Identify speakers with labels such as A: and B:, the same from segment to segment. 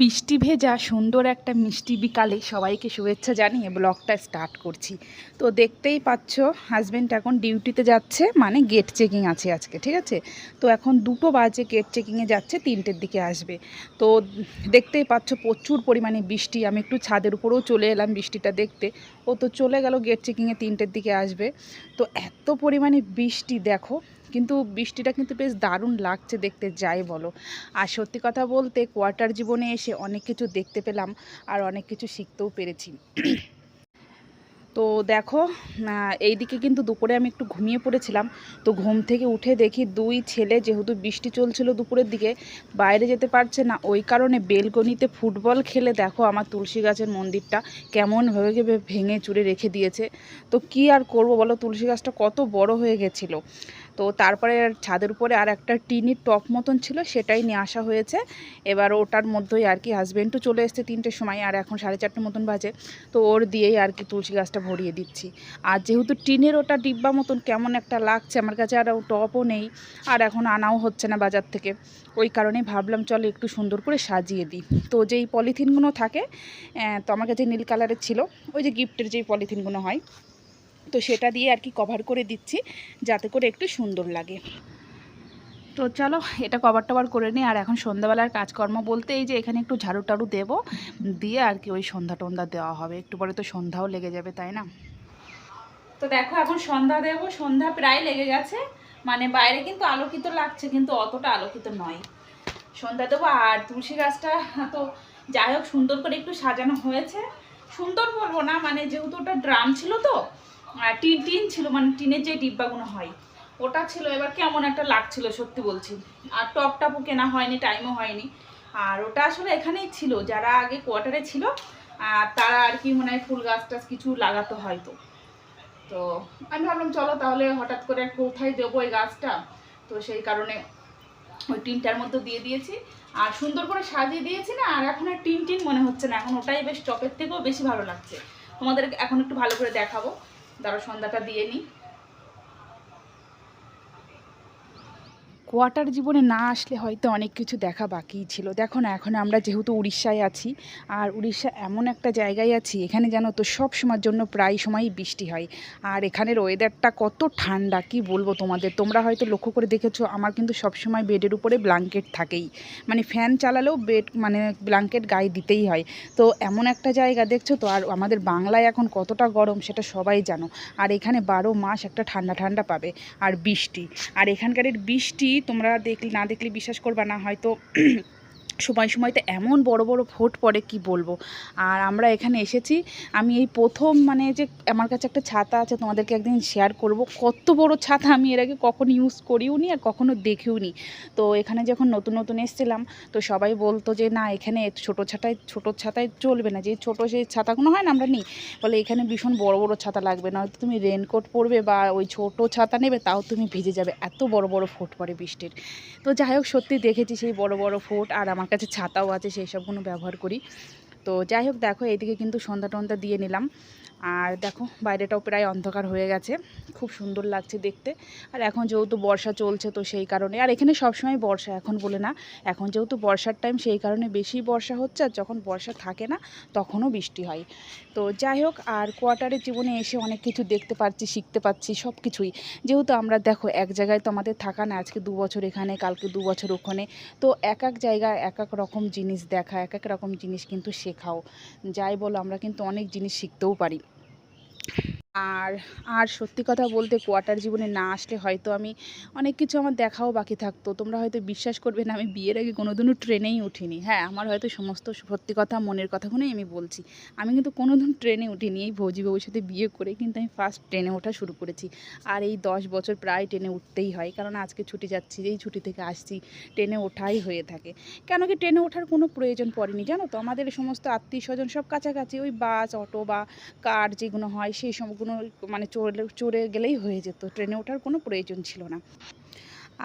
A: বৃষ্টি ভেজা সুন্দর একটা মিষ্টি বিকালে সবাইকে শুভেচ্ছা জানিয়ে ব্লগটা স্টার্ট করছি। তো দেখতেই পাচ্ছ হাজব্যান্ড এখন ডিউটিতে যাচ্ছে মানে গেট চেকিং আছে আজকে, ঠিক আছে? তো এখন দুটো বাজে গেট চেকিংয়ে যাচ্ছে, তিনটের দিকে আসবে। তো দেখতেই পাচ্ছ, প্রচুর পরিমাণে বৃষ্টি, আমি একটু ছাদের উপরেও চলে এলাম বৃষ্টিটা দেখতে। ও তো চলে গেল গেট চেকিংয়ে তিনটের দিকে আসবে। তো এত পরিমাণে বৃষ্টি, দেখো কিন্তু বৃষ্টিটা কিন্তু বেশ দারুণ লাগছে দেখতে, যাই বলো। আর সত্যি কথা বলতে কোয়ার্টার জীবনে এসে অনেক কিছু দেখতে পেলাম আর অনেক কিছু শিখতেও পেরেছি। তো দেখো এইদিকে কিন্তু দুপুরে আমি একটু ঘুমিয়ে পড়েছিলাম। তো ঘুম থেকে উঠে দেখি দুই ছেলে, যেহেতু বৃষ্টি চলছিল দুপুরের দিকে, বাইরে যেতে পারছে না। ওই কারণে বেলকনিতে ফুটবল খেলে দেখো আমার তুলসী গাছের মন্দিরটা কেমনভাবে ভেবে ভেঙে চুরে রেখে দিয়েছে। তো কি আর করব বলো, তুলসী গাছটা কত বড় হয়ে গেছিল। তো তারপরে ছাদের উপরে আর একটা টিনির টপ মতন ছিল, সেটাই নিয়ে আসা হয়েছে। এবার ওটার মধ্যেই আর কি হাজব্যান্ডও চলে এসছে তিনটের সময়, আর এখন সাড়ে চারটে মতন বাজে। তো ওর দিয়েই আর কি তুলসী গাছটা ভরিয়ে দিচ্ছি। আর যেহেতু টিনের ওটা ডিব্বা মতন, কেমন একটা লাগছে আমার কাছে, আর টপও নেই, আর এখন আনাও হচ্ছে না বাজার থেকে। ওই কারণে ভাবলাম, চলো একটু সুন্দর করে সাজিয়ে দিই। তো যেই পলিথিনগুলো থাকে তো আমার কাছে নীল কালারের ছিল, ওই যে গিফটের যেই পলিথিনগুলো হয় তো সেটা দিয়ে আর কি কভার করে দিচ্ছি, যাতে করে একটু সুন্দর লাগে। তো চলো, এটা কভার টভার করে নিই। আর এখন সন্ধ্যাবেলার কাজকর্ম বলতে এই যে এখানে একটু ঝাড়ু টাড়ু দেবো, দিয়ে আর কি ওই সন্ধ্যা টন্ধা দেওয়া হবে। একটু পরে তো সন্ধ্যাও লেগে যাবে, তাই না? তো দেখো, এখন সন্ধ্যা দেবো, সন্ধ্যা প্রায় লেগে গেছে। মানে বাইরে কিন্তু আলোকিত লাগছে, কিন্তু অতটা আলোকিত নয়। সন্ধ্যা দেবো, আর তুলসী গাছটা তো যাই হোক সুন্দর করে একটু সাজানো হয়েছে। সুন্দর বলব না মানে যেহেতু ওটা ড্রাম ছিল তো টিন টিন ছিল মানে টিনের যে ডিব্বাগুলো হয়, ওটা ছিল, এবার কেমন একটা লাগছিল, সত্যি বলছি। আর টপ টাপও কেনা হয়নি টাইমও হয়নি। আর ওটা আসলে এখানেই ছিল, যারা আগে কোয়ার্টারে ছিল আর তারা আর কি মনে হয় ফুল গাছ টাছ কিছু লাগাতো হয়তো। তো আমি ভাবলাম, চলো তাহলে হঠাৎ করে কোথায় দেবো এই গাছটা। তো সেই কারণে ওই টিনটার মধ্যে দিয়ে দিয়েছি। আর সুন্দর করে সাজিয়ে দিয়েছি না, আর এখন আর টিন টিন মনে হচ্ছে না। এখন ওটাই বেশ টপের থেকেও বেশি ভালো লাগছে। তোমাদের এখন একটু ভালো করে দেখাবো। দাঁড়ো সন্ধ্যাটা দিয়ে নিই। কোয়ার্টার জীবনে না আসলে হয়তো অনেক কিছু দেখা বাকিই ছিল। দেখো না, এখন আমরা যেহেতু উড়িষ্যায় আছি, আর উড়িষ্যা এমন একটা জায়গায় আছি, এখানে জানো তো সব সময়ের জন্য প্রায় সময়ই বৃষ্টি হয়। আর এখানের ওয়েদারটা কত ঠান্ডা, কি বলব তোমাদের? তোমরা হয়তো লক্ষ্য করে দেখেছ, আমার কিন্তু সবসময় বেডের উপরে ব্ল্যাঙ্কেট থাকেই। মানে ফ্যান চালালেও বেড মানে ব্ল্যাঙ্কেট গায়ে দিতেই হয়। তো এমন একটা জায়গা দেখছ তো, আর আমাদের বাংলায় এখন কতটা গরম সেটা সবাই জানো। আর এখানে বারো মাস একটা ঠান্ডা ঠান্ডা পাবে, আর বৃষ্টি। আর এখানকারের বৃষ্টি তোমরা দেখলে না দেখলে বিশ্বাস করবে না হয়তো সময় সময়তে এমন বড় বড় ফোট পড়ে, কি বলব? আর আমরা এখানে এসেছি, আমি এই প্রথম মানে যে আমার কাছে একটা ছাতা আছে, তোমাদেরকে একদিন শেয়ার করব। কত বড় ছাতা আমি এর আগে কখনো ইউজ করিও নি আর কখনো দেখেও নি। তো এখানে যখন নতুন নতুন এসেছিলাম, তো সবাই বলতো যে, না, এখানে ছোটো ছাতায় ছোটো ছাতায় চলবে না। যে ছোটো সেই ছাতাগুলো হয় না, আমরা নিই। বলে, এখানে ভীষণ বড় বড় ছাতা লাগবে। না হয়তো তুমি রেনকোট পরবে বা ওই ছোটো ছাতা নেবে, তাও তুমি ভিজে যাবে। এত বড় বড় ফোট পড়ে বৃষ্টির। তো যাই হোক, সত্যি দেখেছি সেই বড় বড় ফোট আর আমার কাছে ছাতাও আছে, সেই সবগুলো ব্যবহার করি। তো যাই হোক, দেখো, এইদিকে কিন্তু সন্ধ্যা টন্ধা দিয়ে নিলাম। আর দেখো, বাইরেটাও প্রায় অন্ধকার হয়ে গেছে। খুব সুন্দর লাগছে দেখতে। আর এখন যেহেতু বর্ষা চলছে তো সেই কারণে, আর এখানে সবসময় বর্ষা, এখন বলে না। এখন যেহেতু বর্ষার টাইম সেই কারণে বেশি বর্ষা হচ্ছে। আর যখন বর্ষা থাকে না, তখনও বৃষ্টি হয়। তো যাই হোক, আর কোয়ার্টারের জীবনে এসে অনেক কিছু দেখতে পাচ্ছি, শিখতে পাচ্ছি, সব কিছুই। যেহেতু আমরা দেখো, এক জায়গায় তো আমাদের থাকা না, আজকে দু বছর এখানে, কালকে দু বছর ওখানে। তো এক এক জায়গায় এক এক রকম জিনিস দেখা, এক এক রকম জিনিস কিন্তু শেখাও। যাই বলো, আমরা কিন্তু অনেক জিনিস শিখতেও পারি। আর আর সত্যি কথা বলতে কোয়ার্টার জীবনে না আসলে হয়তো আমি অনেক কিছু আমার দেখাও বাকি থাকতো। তোমরা হয়তো বিশ্বাস করবে না, আমি বিয়ের আগে কোনোদিনও ট্রেনেই উঠিনি। হ্যাঁ আমার হয়তো সমস্ত সত্যি কথা, মনের কথাগুলোই আমি বলছি। আমি কিন্তু কোনোদিন ট্রেনে উঠিনি এই ভৌজি সাথে বিয়ে করে, কিন্তু আমি ফার্স্ট ট্রেনে ওঠা শুরু করেছি। আর এই দশ বছর প্রায় ট্রেনে উঠতেই হয়, কারণ আজকে ছুটি যাচ্ছি, এই ছুটি থেকে আসছি ট্রেনে ওঠাই হয়ে থাকে। কেন কি ট্রেনে ওঠার কোনো প্রয়োজন পড়েনি, জানো তো? আমাদের সমস্ত আত্মীয় স্বজন সব কাছাকাছি, ওই বাস অটো বা কার যেগুলো হয়, সেই সবগুলো মানে চড়ে চড়ে গেলেই হয়ে যেত। ট্রেনে ওঠার কোনো প্রয়োজন ছিল না।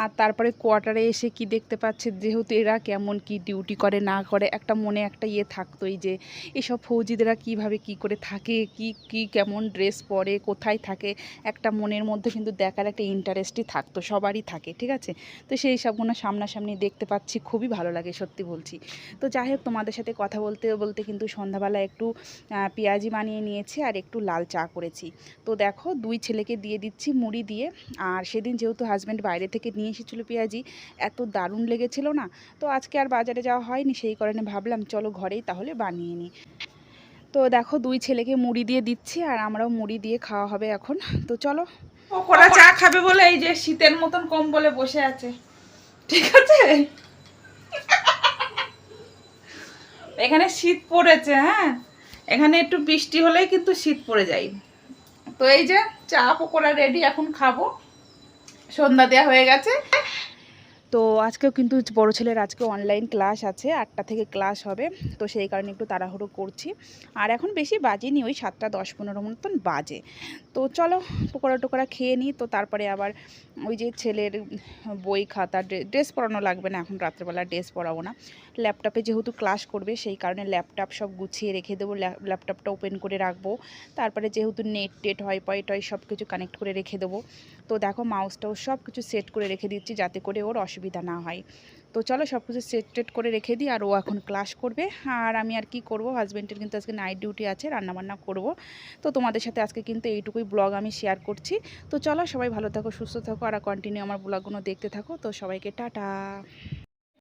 A: আর তারপরে কোয়ার্টারে এসে কি দেখতে পাচ্ছে? যেহেতু এরা কেমন কি ডিউটি করে, না করে, একটা মনে একটা ইয়ে থাকতোই যে এসব ফৌজিদেরা কীভাবে কি করে থাকে, কি কি কেমন ড্রেস পরে, কোথায় থাকে? একটা মনের মধ্যে কিন্তু দেখার একটা ইন্টারেস্টই থাকতো, সবারই থাকে, ঠিক আছে? তো সেই সবগুলো সামনাসামনি দেখতে পাচ্ছি, খুবই ভালো লাগে সত্যি বলছি। তো যাই হোক, তোমাদের সাথে কথা বলতে বলতে কিন্তু সন্ধ্যাবেলা একটু পেঁয়াজি বানিয়ে নিয়েছি আর একটু লাল চা করেছি। তো দেখো, দুই ছেলেকে দিয়ে দিচ্ছি মুড়ি দিয়ে, আর সেদিন যেহেতু হাজব্যান্ড বাইরে থেকে নিয়ে এসেছিল পেঁয়াজি, এত দারুণ লেগেছিল না? তো আজকে আর বাজারে যাওয়া হয়নি, সেই কারণে ভাবলাম চলো ঘরেই তাহলে বানিয়ে নিই। তো দেখো দুই ছেলেকে মুড়ি দিয়ে দিচ্ছি আর আমরাও মুড়ি দিয়ে খাওয়া হবে এখন। তো চলো। পকোড়া চা খাবে বলে এই যে শীতের মতন কম বলে বসে আছে। ঠিক আছে? এখানে শীত পড়েছে হ্যাঁ? এখানে একটু বৃষ্টি হলেই কিন্তু শীত পড়ে যায়। তো এই যে চা পকোড়া রেডি এখন খাব। সন্ধ্যা দেওয়া হয়ে গেছে। তো আজকেও কিন্তু বড় ছেলের আজকে অনলাইন ক্লাস আছে, আটটা থেকে ক্লাস হবে, তো সেই কারণে একটু তাড়াহুড়ো করছি। আর এখন বেশি বাজেনি, ওই সাতটা দশ পনেরো মতন বাজে। তো চলো, পকোড়া টোকোড়া খেয়ে নিই, তো তারপরে আবার ওই যে ছেলের বই খাতা ড্রেস পরানো লাগবে না, এখন রাত্রেবেলা ড্রেস পরাবো না। ল্যাপটপে যেহেতু ক্লাস করবে, সেই কারণে ল্যাপটপ সব গুছিয়ে রেখে দেবো ল্যাপ- ল্যাপটপটা ওপেন করে রাখব। তারপরে যেহেতু নেট টেট, হয়, পয়, টয় সব কিছু কানেক্ট করে রেখে দেবো। তো দেখো মাউসটাও সব কিছু সেট করে রেখে দিচ্ছি, যাতে করে ওর অসুবিধা না হয়। তো চলো সব কিছু সেট টেট করে রেখে দিই আর ও এখন ক্লাস করবে। আর আমি আর কি করব? হাজব্যান্ডের কিন্তু আজকে নাইট ডিউটি আছে, রান্নাবান্না করব। তো তোমাদের সাথে আজকে কিন্তু এইটুকুই ব্লগ আমি শেয়ার করছি। তো চলো সবাই ভালো থাকো, সুস্থ থাকো আর কন্টিনিউ আমার ব্লগগুলো দেখতে থাকো। তো সবাইকে টাটা।